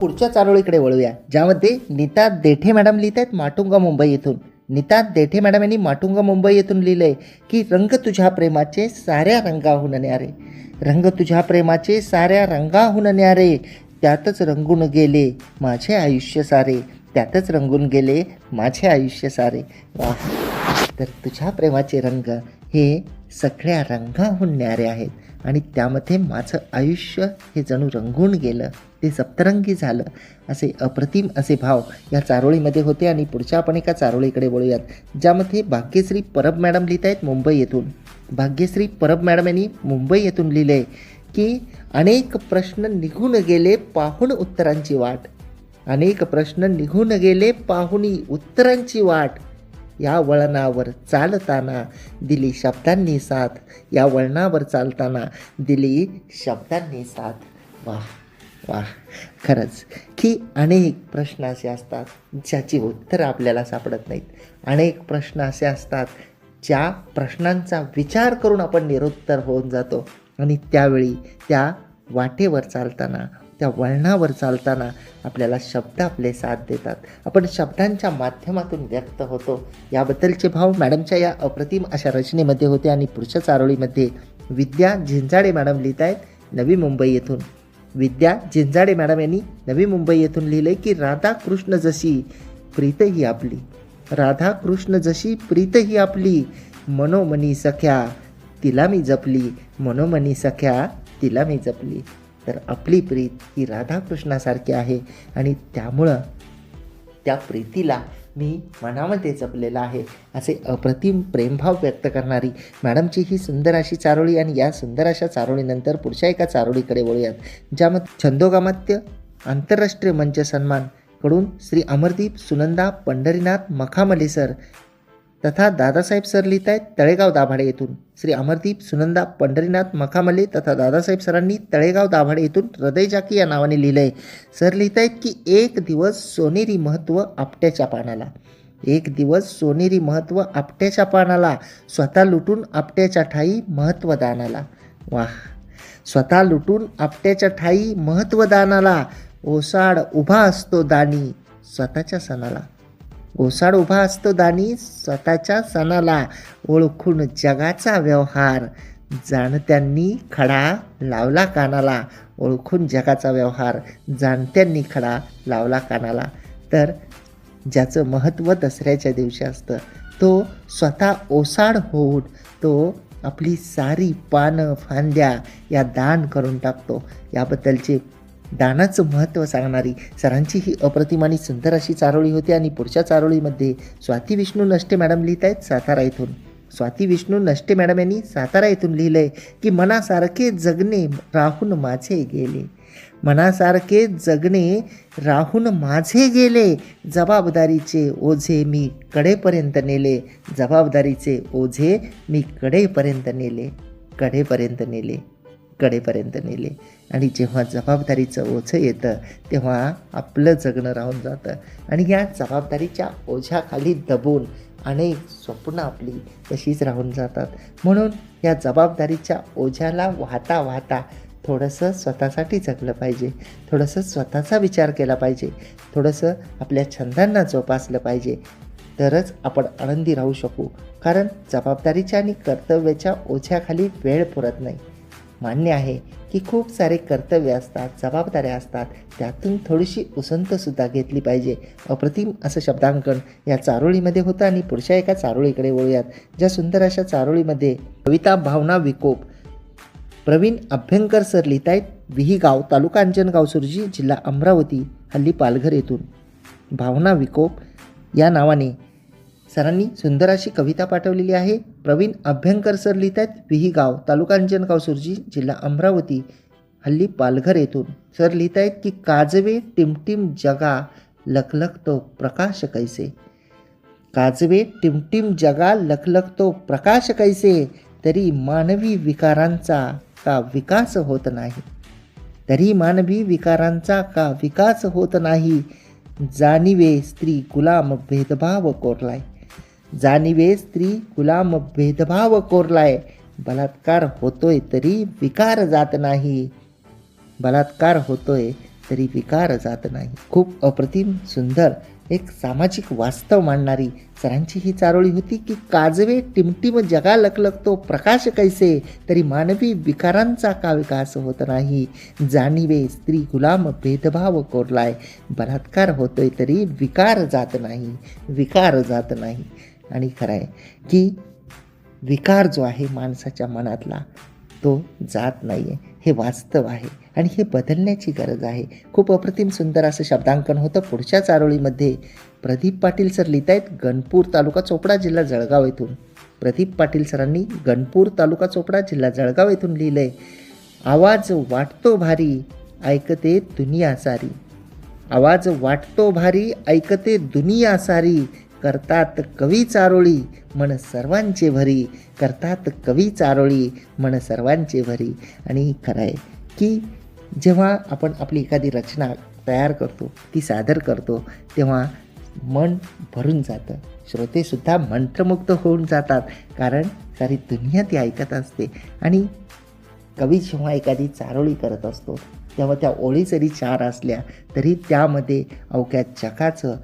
पुढच्या चारोळीकडे वळूया. ज्यामध्ये नीता देठे मॅडम लिहित आहेत माटुंगा मुंबई येथून नीता देठे मॅडम यांनी माटुंगा मुंबई येथून लिहिलंय की रंग तुझ्या प्रेमाचे साऱ्या रंगाहून न्यारे. रंग तुझ्या प्रेमाचे साऱ्या रंगाहून न्यारे. त्यातच रंगून गेले माझे आयुष्य सारे. त्यातच रंगून गेले माझे आयुष्य सारे. वा तर तुझ्या प्रेमाचे रंग हे सगळ्या रंगाहून न्यारे आहेत. आणि त्यामध्ये माझं आयुष्य हे जणू रंगून गेलं ते सप्तरंगी झालं असे अप्रतिम असे भाव या चारोळीमध्ये होते आणि पुढच्या आपण एका चारोळीकडे वळूयात ज्यामध्ये भाग्यश्री परब मॅडम लिहित आहेत मुंबई येथून. भाग्यश्री परब मॅडम यांनी मुंबई येथून लिहिले आहे की अनेक प्रश्न निघून गेले पाहून उत्तरांची वाट. अनेक प्रश्न निघून गेले पाहुणी उत्तरांची वाट. या वळणावर चालताना दिली शब्दांनी साथ. या वळणावर चालताना दिली शब्दांनी साथ. वा वा खरंच की अनेक प्रश्न असे असतात ज्याची उत्तरं आपल्याला सापडत नाहीत. अनेक प्रश्न असे असतात ज्या प्रश्नांचा विचार करून आपण निरुत्तर होऊन जातो आणि त्यावेळी त्या वाटेवर चालताना त्या वळणावर चालताना आपल्याला शब्द आपले साथ देतात. आपण शब्दांच्या माध्यमातून व्यक्त होतो. याबद्दलचे भाव मॅडमच्या या अप्रतिम अशा रचनेमध्ये होते आणि पुढच्या चारोळीमध्ये विद्या झिंजाडे मॅडम लिहित आहेत नवी मुंबई येथून. विद्या झिंजाडे मॅडम यांनी नवी मुंबई येथून लिहिले की राधा कृष्ण जशी प्रीत ही आपली. राधा कृष्ण जशी प्रीत ही आपली. मनोमनी सख्या तिला मी जपली. मनोमनी सख्या तिला मी जपली. तर आपली प्रीत ही राधाकृष्णासारखी आहे आणि त्यामुळं त्या प्रीतीला मी मनामध्ये जपलेला आहे. असे अप्रतिम प्रेमभाव व्यक्त करणारी मॅडमची ही सुंदर अशी चारोळी आणि या सुंदर अशा चारोळीनंतर पुढच्या एका चारोळीकडे वळूयात ज्यामध्ये छंदोगामात्य आंतरराष्ट्रीय मंच सन्मानकडून श्री अमरदीप सुनंदा पंढरीनाथ मखामले सर तथा दादासाहेब सर लिहित आहेत तळेगाव दाभाडे येथून. श्री अमरदीप सुनंदा पंढरीनाथ मखामले तथा दादासाहेब सरांनी तळेगाव दाभाडे येथून हृदयजाकी या नावाने लिहिलं आहे सर लिहित आहेत की एक दिवस सोनेरी महत्त्व आपट्याच्या पानाला. एक दिवस सोनेरी महत्त्व आपट्याच्या पानाला. स्वतः लुटून आपट्याच्या ठाई महत्त्व दानाला वाह! स्वतः लुटून आपट्याच्या ठाई महत्त्व दानाला ओसाड उभा असतो दानी स्वतःच्या सणाला. ओसाड उभा असतो दानी स्वतःच्या सणाला ओळखून जगाचा व्यवहार. जाणत्यांनी खडा लावला कानाला ओळखून जगाचा व्यवहार. जाणत्यांनी खडा लावला कानाला. तर ज्याचं महत्त्व दसऱ्याच्या दिवशी असतं तो स्वतः ओसाड होऊन तो आपली सारी पानं फांद्या या दान करून टाकतो. याबद्दलचे दानाचं महत्त्व सांगणारी सरांची ही अप्रतिम आणि सुंदर अशी चारोळी होती आणि पुढच्या चारोळीमध्ये स्वाती विष्णू नष्टे मॅडम लिहित आहेत सातारा इथून. स्वाती विष्णू नष्टे मॅडम यांनी सातारा येथून लिहिलंय की मनासारखे जगणे राहून माझे गेले. मनासारखे जगणे राहून माझे गेले. जबाबदारीचे ओझे मी कडेपर्यंत नेले. जबाबदारीचे ओझे मी कडेपर्यंत नेले. कडेपर्यंत नेले. कडेपर्यंत नेले. आणि जेव्हा जबाबदारीचं ओझं येतं तेव्हा आपलं जगणं राहून जातं. आणि या जबाबदारीच्या ओझ्याखाली दबून अनेक स्वप्न आपली तशीच राहून जातात. म्हणून या जबाबदारीच्या ओझ्याला वाहता वाहता थोडंसं स्वतःसाठी जगलं पाहिजे. थोडंसं स्वतःचा विचार केला पाहिजे. थोडंसं आपल्या छंदांना जोपासलं पाहिजे. तरच आपण आनंदी राहू शकू. कारण जबाबदारीच्या आणि कर्तव्याच्या ओझ्याखाली वेळ पुरत नाही. मान्य आहे की खूप सारे कर्तव्य असतात जबाबदाऱ्या असतात. त्यातून थोडीशी उसंतसुद्धा घेतली पाहिजे. अप्रतिम असं शब्दांकन या चारोळीमध्ये होतं आणि पुढच्या एका चारोळीकडे वळूयात ज्या सुंदर अशा चारोळीमध्ये कविता भावना विकोप प्रवीण अभ्यंकर सर लिहितायत विहीगाव तालुका अंजनगाव सुरजी जिल्हा अमरावती हल्ली पालघर येथून. भावना विकोप या नावाने सरांनी सुंदर अशी कविता पाठवलेली आहे. प्रवीण अभ्यंकर सर लिहित आहेत विहीगाव तालुका अंजनगाव सुरजी जिल्हा अमरावती हल्ली पालघर येथून. सर लिहित आहेत की काजवे टिमटिम जगा लखलखतो प्रकाश कैसे? काजवे टिमटिम जगा लखलखतो प्रकाश कैसे? तरी मानवी विकारांचा का विकास होत नाही? तरी मानवी विकारांचा का विकास होत नाही? जाणीवे स्त्री गुलाम भेदभाव कोरलाय. जाणीवे स्त्री गुलाम भेदभाव कोरलाय. बलात्कार होतोय तरी विकार जात नाही. बलात्कार होतोय तरी विकार जात नाही. खूप अप्रतिम सुंदर एक सामाजिक वास्तव मांडणारी सरांची ही चारोळी होती की काजवे टिमटिम जगा लकलकतो प्रकाश कैसे तरी मानवी विकारांचा का विकास होत नाही? जाणीवे स्त्री गुलाम भेदभाव कोरलाय. बलात्कार होतोय तरी विकार जात नाही. विकार जात नाही. आणि खरं आहे की विकार जो आहे माणसाच्या मनातला तो जात नाही आहे हे वास्तव आहे आणि हे बदलण्याची गरज आहे. खूप अप्रतिम सुंदर असं शब्दांकन होतं. पुढच्या चारोळीमध्ये प्रदीप पाटील सर लिहित आहेत गणपूर तालुका चोपडा जिल्हा जळगाव येथून. प्रदीप पाटील सरांनी गणपूर तालुका चोपडा जिल्हा जळगाव येथून लिहिलं आहे आवाज वाटतो भारी ऐकते दुनिया सारी. आवाज वाटतो भारी ऐकते दुनिया सारी. करतात कवी चारोळी मन सर्वांचे भरी. करतात कवी चारोळी मन सर्वांचे भरी. आणि खरं आहे की जेव्हा आपण आपली एखादी रचना तयार करतो ती सादर करतो तेव्हा मन भरून जातं. श्रोतेसुद्धा मंत्रमुग्ध होऊन जातात कारण सारी दुनिया ती ऐकत असते. आणि कवी जेव्हा एखादी चारोळी करत असतो तेव्हा त्या ओळी जरी चार असल्या तरी त्यामध्ये अवघ्या जगाचं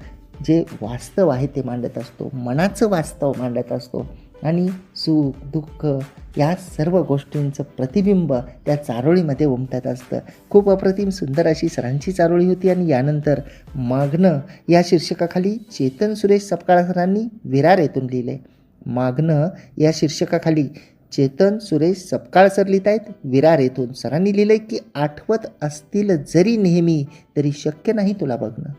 जे वास्तव आहे ते मांडत असतो मनाचं वास्तव मांडत असतो आणि सुख दुःख या सर्व गोष्टींचं प्रतिबिंब त्या चारोळीमध्ये उमटत असतं. खूप अप्रतिम सुंदर अशी सरांची चारोळी होती आणि यानंतर मागणं या शीर्षकाखाली चेतन सुरेश सपकाळ सरांनी विरार येथून लिहिले. मागणं या शीर्षकाखाली चेतन सुरेश सपकाळ सर लिहित आहेत विरार येथून सरांनी लिहिलंय की आठवत असतील जरी नेहमी तरी शक्य नाही तुला बघणं.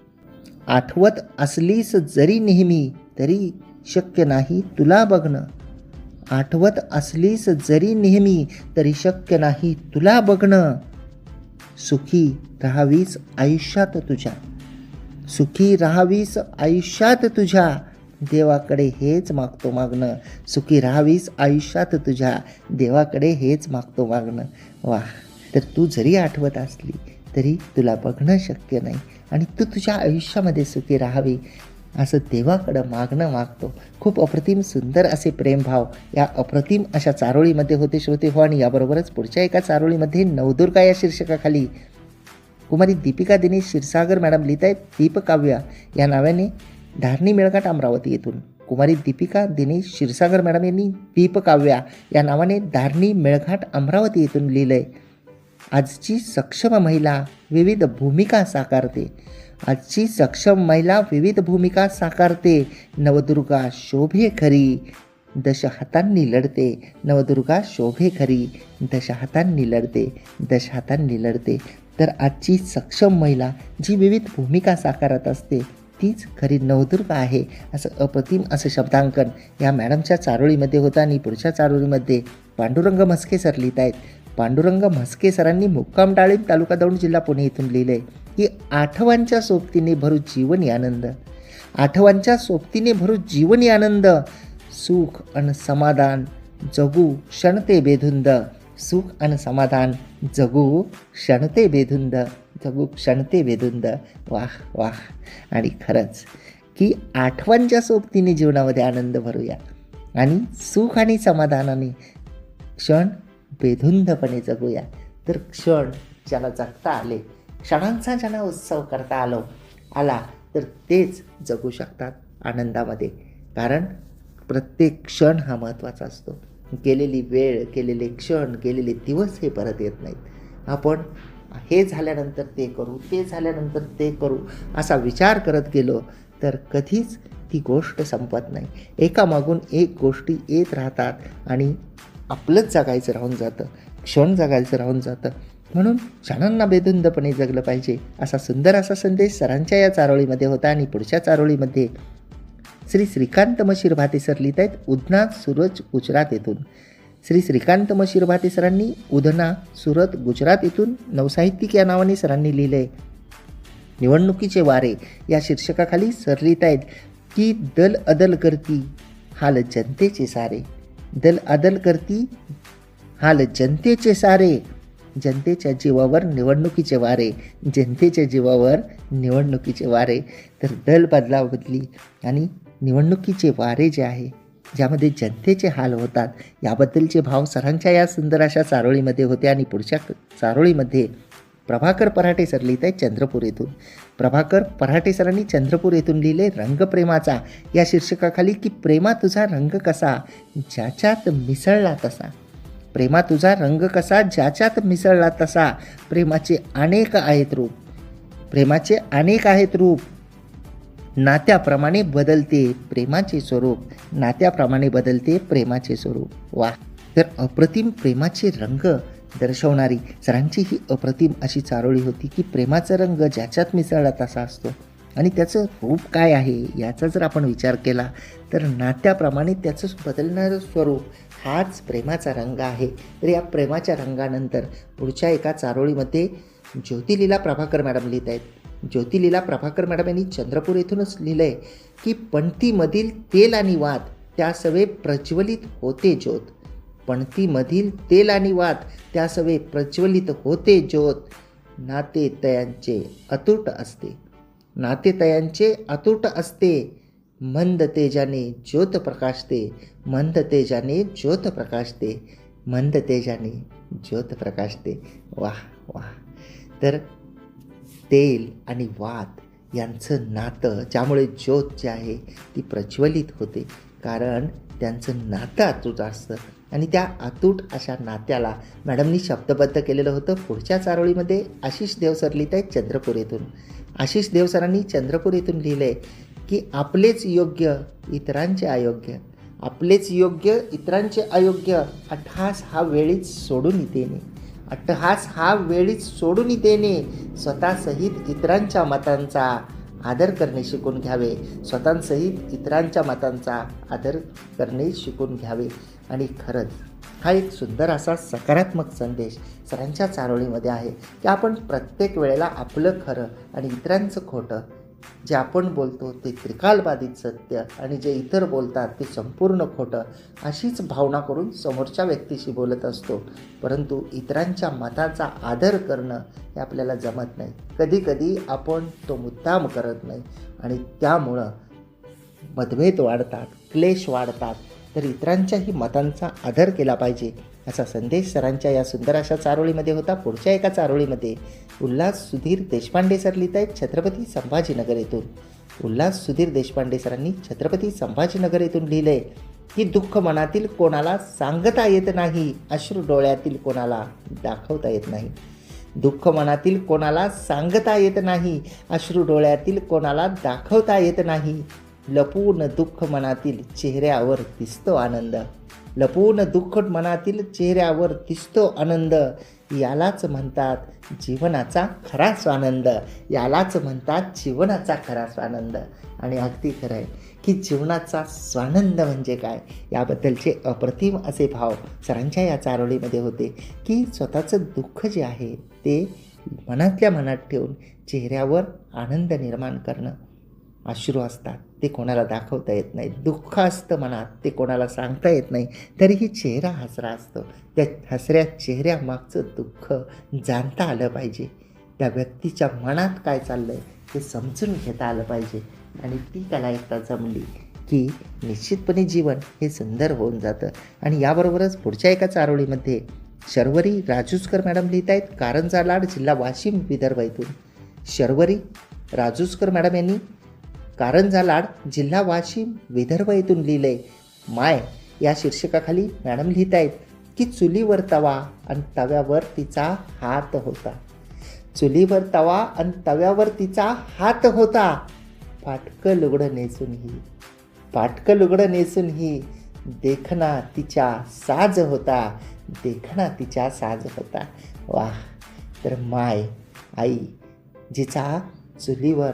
आठवत असलीस जरी नेहमी तरी शक्य नाही तुला बघणं. आठवत असलीस जरी नेहमी तरी शक्य नाही तुला बघणं. सुखी राहावीस आयुष्यात तुझ्या. सुखी राहावीस आयुष्यात तुझ्या. देवाकडे हेच मागतो मागणं. सुखी राहावीस आयुष्यात तुझ्या. देवाकडे हेच मागतो मागणं. वा तर तू जरी आठवत असली तरी तुला बघणं शक्य नाही आणि तू तुझ्या आयुष्यामध्ये सुखी राहावी असं देवाकडं मागणं मागतो. खूप अप्रतिम सुंदर असे प्रेमभाव या अप्रतिम अशा चारोळीमध्ये होते श्रोते हो आणि याबरोबरच पुढच्या एका चारोळीमध्ये नवदुर्गा या शीर्षकाखाली कुमारी दीपिका दिनेश क्षीरसागर मॅडम लिहित आहेत दीपकाव्या या नावाने धारणी मेळघाट अमरावती येथून. कुमारी दीपिका दिनेश क्षीरसागर मॅडम यांनी दीपकाव्या या नावाने धारणी मेळघाट अमरावती येथून लिहिलं आहे आजची सक्षम महिला विविध भूमिका साकारते. आजची सक्षम महिला विविध भूमिका साकारते. नवदुर्गा शोभे खरी दशहातांनी लढते. नवदुर्गा शोभे खरी दशहातांनी लढते. दशहातांनी लढते. तर आजची सक्षम महिला जी विविध भूमिका साकारत असते तीच खरी नवदुर्गा आहे असं अप्रतिम असं शब्दांकन या मॅडमच्या चारोळीमध्ये होतं आणि पुढच्या चारोळीमध्ये पांडुरंग म्हस्के सर लिहित आहेत पांडुरंग म्हस्के सरांनी मुक्काम टाळीम तालुका दौंड जिल्हा पुणे इथून लिहिलं. आहे की आठवांच्या सोबतीने भरू जीवनी आनंद. आठवांच्या सोबतीने भरू जीवनी आनंद. सुख आणि समाधान जगू क्षणते बेधुंद. सुख आणि समाधान जगू क्षणते बेधुंद. जगू क्षणते बेधुंद. वाह वाह. आणि खरंच की आठवांच्या सोबतीने जीवनामध्ये आनंद भरूया. आणि सुख आणि समाधानाने क्षण बेधुंदपणे जगूया. तर क्षण ज्याला जगता आले क्षणांचा ज्यांना उत्सव करता आलो आला तर तेच जगू शकतात आनंदामध्ये. कारण प्रत्येक क्षण हा महत्त्वाचा असतो. गेलेली वेळ गेलेले क्षण गेलेले दिवस हे परत येत नाहीत. आपण हे झाल्यानंतर ते करू ते झाल्यानंतर ते करू असा विचार करत गेलो तर कधीच ती गोष्ट संपत नाही. एकामागून एक गोष्टी येत राहतात आणि आपलंच जगायचं राहून जातं क्षण जगायचं राहून जातं. म्हणून क्षणांना बेदुंदपणे जगलं पाहिजे असा सुंदर असा संदेश सरांच्या या चारोळीमध्ये होता आणि पुढच्या चारोळीमध्ये श्री श्रीकांत मशीर भाते सर लिहित आहेत उधना सुरत गुजरात येथून. श्री श्रीकांत मशीर भाते सरांनी उधना सुरत गुजरात येथून नवसाहित्यिक या नावाने सरांनी लिहिलं. आहे निवडणुकीचे वारे या शीर्षकाखाली सर लिहित आहेत की दल अदल करती हाल जनतेचे सारे. दल अदल करती. हाल जनतेचे सारे जनतेच्या जीवावर निवडणुकीचे वारे जनतेच्या जीवावर निवडणुकीचे वारे. तर दल बदलाबदली आणि निवडणुकीचे वारे जे आहे ज्यामध्ये जनतेचे हाल होतात याबद्दलचे भाव सरांच्या या सुंदर अशा चारोळीमध्ये होते आणि पुढच्या चारोळीमध्ये प्रभाकर पराठे सर लिहित आहेत चंद्रपूर येथून. प्रभाकर पराठे सरांनी चंद्रपूर येथून लिहिले रंगप्रेमाचा. या शीर्षकाखाली की प्रेमा तुझा रंग कसा? ज्याच्यात मिसळला तसा. प्रेमा तुझा रंग कसा? ज्याच्यात मिसळला तसा. प्रेमाचे अनेक आहेत रूप. प्रेमाचे अनेक आहेत रूप. नात्याप्रमाणे बदलते प्रेमाचे स्वरूप. नात्याप्रमाणे बदलते प्रेमाचे स्वरूप. वा तर अप्रतिम प्रेमाचे रंग दर्शवणारी. सरांची ही अप्रतिम अशी चारोळी होती की प्रेमाचा रंग ज्याच्यात मिसळला तसा असतो. आणि त्याचं रूप काय आहे याचा जर आपण विचार केला तर नात्याप्रमाणे त्याचं बदलणारं स्वरूप हाच प्रेमाचा रंग आहे. तर या प्रेमाच्या रंगानंतर पुढच्या एका चारोळीमध्ये ज्योतिलीला प्रभाकर मॅडम लिहित आहेत. ज्योतिलीला प्रभाकर मॅडम यांनी चंद्रपूर येथूनच लिहिलं आहे की पणतीमधील तेल आणि वाद त्या सवे प्रज्वलित होते ज्योत. पणतीमधील तेल आणि वात त्या सवे प्रज्वलित होते ज्योत. नाते तयांचे अतूट असते. नातेतयांचे अतूट असते. मंद तेजाने ज्योत प्रकाशते. मंद तेजाने ज्योत प्रकाशते. मंद तेजाने ज्योत प्रकाशते. वाह वाह. तर तेल आणि वात यांचं नातं ज्यामुळे ज्योत जी आहे ती प्रज्वलित होते. कारण त्यांचं नातं अतूट असतं. आणि त्या आतूट अशा नात्याला मॅडमनी शब्दबद्ध केलेलं होतं पुढच्या चारोळीमध्ये आशिष देव सर लिहित आहेत चंद्रपूर येथून. आशिष देव सरांनी चंद्रपूर येथून लिहिलं आहे की आपलेच योग्य इतरांचे अयोग्य. आपलेच योग्य इतरांचे अयोग्य अट्टहास हा वेळीच सोडून देणे अट्टहास हा वेळीच सोडून देणे स्वतःसहित इतरांच्या मतांचा आदर करणे शिकून घ्यावे. स्वतःसहित इतरांच्या मतांचा आदर करणे शिकून घ्यावे. आणि खरंच हा एक सुंदर असा सकारात्मक संदेश सरांच्या चारोळीमध्ये आहे की आपण प्रत्येक वेळेला आपलं खरं आणि इतरांचं खोटं जे आपण बोलतो ते त्रिकालबाधित सत्य आणि जे इतर बोलतात ते संपूर्ण खोटं अशीच भावना करून समोरच्या व्यक्तीशी बोलत असतो. परंतु इतरांच्या मताचा आदर करणं हे आपल्याला जमत नाही. कधीकधी आपण तो मुद्दाम करत नाही आणि त्यामुळं मतभेद वाढतात क्लेश वाढतात तर इतरांच्याही मतांचा आदर केला पाहिजे असा संदेश सरांच्या या सुंदर अशा चारोळीमध्ये होता. पुढच्या एका चारोळीमध्ये उल्हास सुधीर देशपांडे सर लिहित आहेत छत्रपती संभाजीनगर येथून. उल्हास सुधीर देशपांडे सरांनी छत्रपती संभाजीनगर येथून लिहिलंय की दुःख मनातील कोणाला सांगता येत नाही अश्रू डोळ्यातील कोणाला दाखवता येत नाही. दुःख मनातील कोणाला सांगता येत नाही अश्रू डोळ्यातील कोणाला दाखवता येत नाही लपून दुःख मनातील चेहऱ्यावर दिसतो आनंद. लपून दुःख मनातील चेहऱ्यावर दिसतो आनंद. यालाच म्हणतात जीवनाचा खरा स्वानंद. यालाच म्हणतात जीवनाचा खरा स्वानंद. आणि अगदी खरं आहे की जीवनाचा स्वानंद म्हणजे काय? याबद्दलचे अप्रतिम असे भाव सरांच्या या चारोळीमध्ये होते की स्वतःचं दुःख जे आहे ते मनातल्या मनात ठेवून चेहऱ्यावर आनंद निर्माण करणं अश्रू असतात ते कोणाला दाखवता येत नाही दुःख असतं मनात ते कोणाला सांगता येत नाही. तरीही चेहरा हसरा असतो. त्या हसऱ्या चेहऱ्यामागचं दुःख जाणता आलं पाहिजे. त्या व्यक्तीच्या मनात काय चाललं आहे ते समजून घेता आलं पाहिजे. आणि ती त्याला एकदा जमली की निश्चितपणे जीवन हे सुंदर होऊन जातं. आणि याबरोबरच पुढच्या एका चारोळीमध्ये शर्वरी राजूसकर मॅडम लिहित आहेत कारंजा लाड जिल्हा वाशिम विदर्भ इथून. शर्वरी राजूसकर मॅडम यांनी कारंजा लाड जिल्हा वाशिम विदर्भ येथून आहे माय या शीर्षकाखाली मॅडम लिहित आहेत की चुलीवर तवा आणि तव्यावर तिचा हात होता. चुलीवर तवा आणि तव्यावर तिचा हात होता. फाटकं लुगडं नेसून ही. फाटकं लुगडं नेसून ही. देखना तिच्या साज होता. देखना तिच्या साज होता. वा तर माय आई जिचा चुलीवर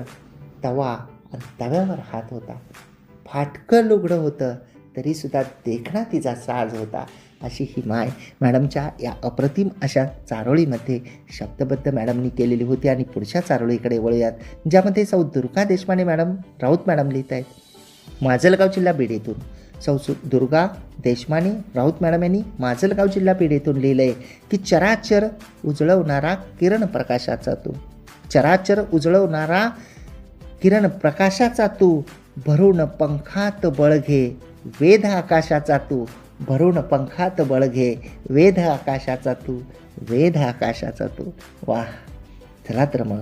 तवा पण तव्यावर हात होता. फाटकं लुगडं होतं तरीसुद्धा देखणा तिचा साज होता. अशी ही माय मॅडमच्या या अप्रतिम अशा चारोळीमध्ये शब्दबद्ध मॅडमनी केलेली होती आणि पुढच्या चारोळीकडे वळूयात ज्यामध्ये सौ दुर्गा देशपांडे मॅडम राऊत मॅडम लिहित आहेत. माजलगाव जिल्हा बीड येथून सौ सु दुर्गा देशमाने राऊत मॅडम यांनी माजलगाव जिल्हा बीड येथून लिहिलं आहे की चराचर उजळवणारा किरण प्रकाशाचा तू. चराचर उजळवणारा किरण प्रकाशाचा तू भरून पंखात बळ घे. वेध आकाशाचा तू भरून पंखात बळ घे. वेध आकाशाचा तू वेध आकाशाचा तू. वा चला तर मग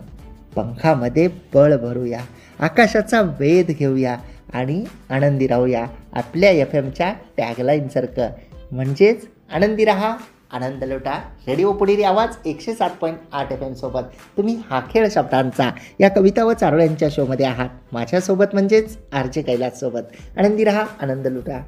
पंखामध्ये बळ भरूया आकाशाचा वेध घेऊया आणि आनंदी राहूया आपल्या एफ एमच्या टॅगलाईनसारखं म्हणजेच आनंदी राहा. आनंद लुटा रेडिओ पुढेरी आवाज एकशे सात पॉईंट आठ एफ एमसोबत तुम्ही हा खेळ शब्दांचा या कविता व चारोळ्यांच्या शोमध्ये आहात. माझ्यासोबत म्हणजेच आर जे कैलाससोबत. आनंदी रहा आनंद लुटा.